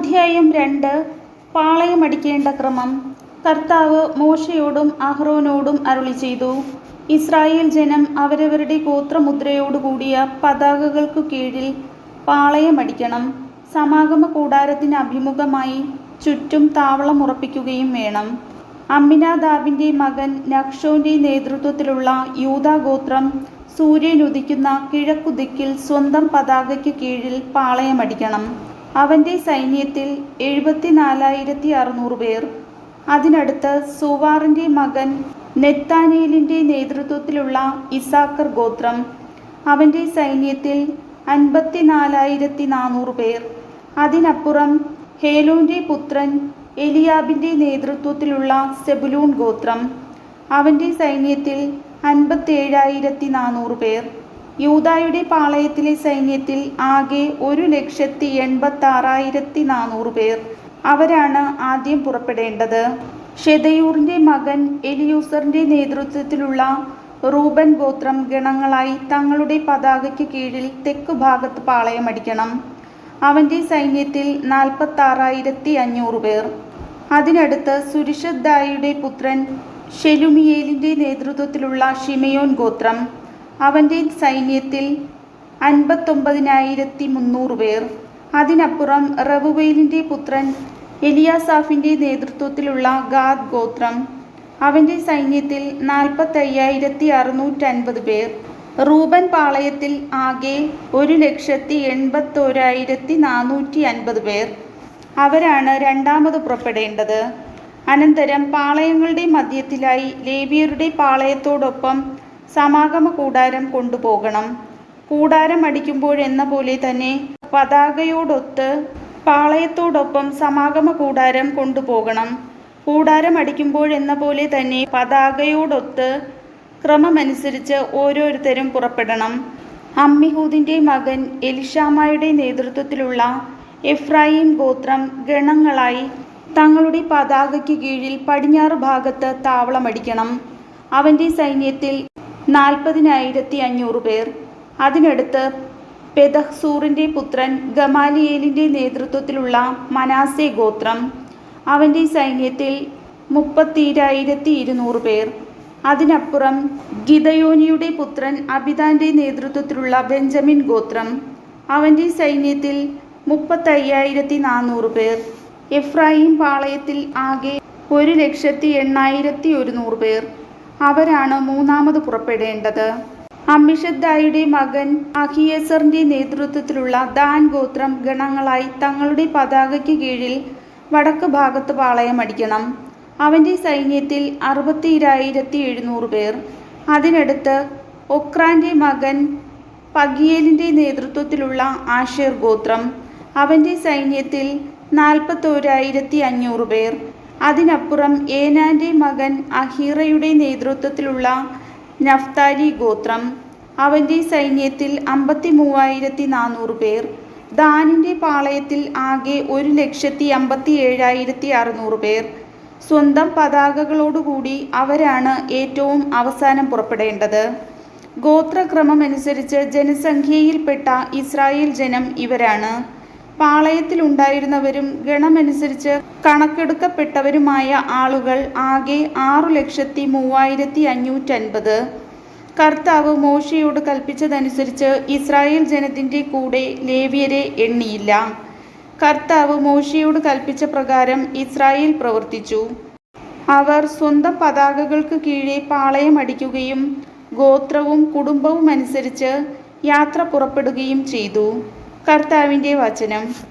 അധ്യായം രണ്ട്. പാളയമടിക്കേണ്ട ക്രമം. കർത്താവ് മോശയോടും അഹ്റോനോടും അരുളി ചെയ്തു. ഇസ്രായേൽ ജനം അവരവരുടെ ഗോത്രമുദ്രയോടുകൂടിയ പതാകകൾക്കു കീഴിൽ പാളയമടിക്കണം. സമാഗമ കൂടാരത്തിന് അഭിമുഖമായി ചുറ്റും താവളം ഉറപ്പിക്കുകയും വേണം. അമ്മിനാദാബിന്റെ മകൻ നക്ഷോന്റെ നേതൃത്വത്തിലുള്ള യൂതാഗോത്രം സൂര്യനുദിക്കുന്ന കിഴക്കുദിക്കിൽ സ്വന്തം പതാകയ്ക്ക് കീഴിൽ പാളയമടിക്കണം. അവന്റെ സൈന്യത്തിൽ എഴുപത്തിനാലായിരത്തി അറുന്നൂറ് പേർ. അതിനടുത്ത് സുവാറിന്റെ മകൻ നെത്താനേലിന്റെ നേതൃത്വത്തിലുള്ള ഇസാക്കർ ഗോത്രം. അവന്റെ സൈന്യത്തിൽ അൻപത്തിനാലായിരത്തി നാനൂറ് പേർ. അതിനപ്പുറം ഹേലോന്റെ പുത്രൻ എലിയാബിന്റെ നേതൃത്വത്തിലുള്ള സെബുലൂൺ ഗോത്രം. അവന്റെ സൈന്യത്തിൽ അൻപത്തേഴായിരത്തി നാനൂറ് പേർ. യൂദായുടെ പാളയത്തിലെ സൈന്യത്തിൽ ആകെ ഒരു ലക്ഷത്തി എൺപത്തി ആറായിരത്തി നാനൂറ് പേർ. അവരാണ് ആദ്യം പുറപ്പെടേണ്ടത്. ഷെതയൂറിന്റെ മകൻ എലിയൂസറിന്റെ നേതൃത്വത്തിലുള്ള റൂബൻ ഗോത്രം ഗണങ്ങളായി തങ്ങളുടെ പതാകയ്ക്ക് കീഴിൽ തെക്ക് ഭാഗത്ത് പാളയമടിക്കണം അവന്റെ സൈന്യത്തിൽ നാൽപ്പത്തി ആറായിരത്തി അഞ്ഞൂറ് പേർ. അതിനടുത്ത് സുരിഷദ്ദായിയുടെ പുത്രൻ ഷെലുമിയേലിന്റെ നേതൃത്വത്തിലുള്ള ഷിമയോൻ ഗോത്രം. അവന്റെ സൈന്യത്തിൽ അൻപത്തൊമ്പതിനായിരത്തി മുന്നൂറ് പേർ. അതിനപ്പുറം റവുവേലിന്റെ പുത്രൻ എലിയാസാഫിന്റെ നേതൃത്വത്തിലുള്ള ഗാദ് ഗോത്രം. അവന്റെ സൈന്യത്തിൽ നാൽപ്പത്തയ്യായിരത്തി അറുന്നൂറ്റൻപത് പേർ. റൂബൻ പാളയത്തിൽ ആകെ ഒരു ലക്ഷത്തി എൺപത്തോരായിരത്തി നാനൂറ്റി അൻപത് പേർ. അവരാണ് രണ്ടാമത് പുറപ്പെടേണ്ടത്. അനന്തരം പാളയങ്ങളുടെ മധ്യത്തിലായി ലേവിയരുടെ പാളയത്തോടൊപ്പം സമാഗമ കൂടാരം കൊണ്ടുപോകണം. കൂടാരം അടിക്കുമ്പോഴെന്ന പോലെ തന്നെ പതാകയോടൊത്ത് പാളയത്തോടൊപ്പം സമാഗമ കൂടാരം കൊണ്ടുപോകണം. കൂടാരം അടിക്കുമ്പോഴെന്ന പോലെ തന്നെ പതാകയോടൊത്ത് ക്രമമനുസരിച്ച് ഓരോരുത്തരും പുറപ്പെടണം. അമ്മിഹൂദിന്റെ മകൻ എലിഷാമായുടെ നേതൃത്വത്തിലുള്ള എഫ്രായിം ഗോത്രം ഗണങ്ങളായി തങ്ങളുടെ പതാകയ്ക്ക് കീഴിൽ പടിഞ്ഞാറ് ഭാഗത്ത് താവളമടിക്കണം. അവന്റെ സൈന്യത്തിൽ നാൽപ്പതിനായിരത്തി അഞ്ഞൂറ് പേർ. അതിനടുത്ത് പെതഹ്സൂറിന്റെ പുത്രൻ ഗമാലിയേലിന്റെ നേതൃത്വത്തിലുള്ള മനാസെ ഗോത്രം അവന്റെ സൈന്യത്തിൽ മുപ്പത്തിരായിരത്തി ഇരുന്നൂറ് പേർ. അതിനപ്പുറം ഗിതയോനിയുടെ പുത്രൻ അബിദാന്റെ നേതൃത്വത്തിലുള്ള ബെഞ്ചമിൻ ഗോത്രം അവന്റെ സൈന്യത്തിൽ മുപ്പത്തയ്യായിരത്തി നാനൂറ് പേർ. എഫ്രായിം പാളയത്തിൽ ആകെ ഒരു ലക്ഷത്തി എണ്ണായിരത്തി ഒരുന്നൂറ് പേർ. അവരാണ് മൂന്നാമത് പുറപ്പെടേണ്ടത്. അമിഷദ്ദായുടെ മകൻ അഹിയസറിന്റെ നേതൃത്വത്തിലുള്ള ദാൻ ഗോത്രം ഗണങ്ങളായി തങ്ങളുടെ പതാകയ്ക്ക് കീഴിൽ വടക്ക് ഭാഗത്ത് പാളയമടിക്കണം അവന്റെ സൈന്യത്തിൽ അറുപത്തിരായിരത്തി എഴുന്നൂറ് പേർ. അതിനടുത്ത് ഒക്രാന്റെ മകൻ പഗിയേലിന്റെ നേതൃത്വത്തിലുള്ള ആഷേർ ഗോത്രം. അവന്റെ സൈന്യത്തിൽ നാൽപ്പത്തോരായിരത്തി അഞ്ഞൂറ് പേർ. അതിനപ്പുറം ഏനാന്റെ മകൻ അഹീറയുടെ നേതൃത്വത്തിലുള്ള നഫ്താലി ഗോത്രം അവന്റെ സൈന്യത്തിൽ അമ്പത്തി മൂവായിരത്തി നാനൂറ് പേർ ദാനിന്റെ പാളയത്തിൽ ആകെ ഒരു ലക്ഷത്തി അമ്പത്തി ഏഴായിരത്തി അറുന്നൂറ് പേർ. സ്വന്തം പതാകകളോടുകൂടി അവരാണ് ഏറ്റവും അവസാനം പുറപ്പെടേണ്ടത്. ഗോത്രക്രമമനുസരിച്ച് ജനസംഖ്യയിൽപ്പെട്ട ഇസ്രായേൽ ജനം ഇവരാണ്. പാളയത്തിലുണ്ടായിരുന്നവരും ഗണമനുസരിച്ച് കണക്കെടുക്കപ്പെട്ടവരുമായ ആളുകൾ ആകെ ആറു ലക്ഷത്തി മൂവായിരത്തി അഞ്ഞൂറ്റൻപത്. കർത്താവ് മോശയോട് കൽപ്പിച്ചതനുസരിച്ച് ഇസ്രായേൽ ജനത്തിന്റെ കൂടെ ലേവ്യരെ എണ്ണിയില്ല. കർത്താവ് മോശയോട് കൽപ്പിച്ച പ്രകാരം ഇസ്രായേൽ പ്രവർത്തിച്ചു. അവർ സ്വന്തം പതാകകൾക്ക് കീഴെ പാളയമടിക്കുകയും ഗോത്രവും കുടുംബവും അനുസരിച്ച് യാത്ര പുറപ്പെടുകയും ചെയ്തു. കർത്താവിന്റെ വചനം.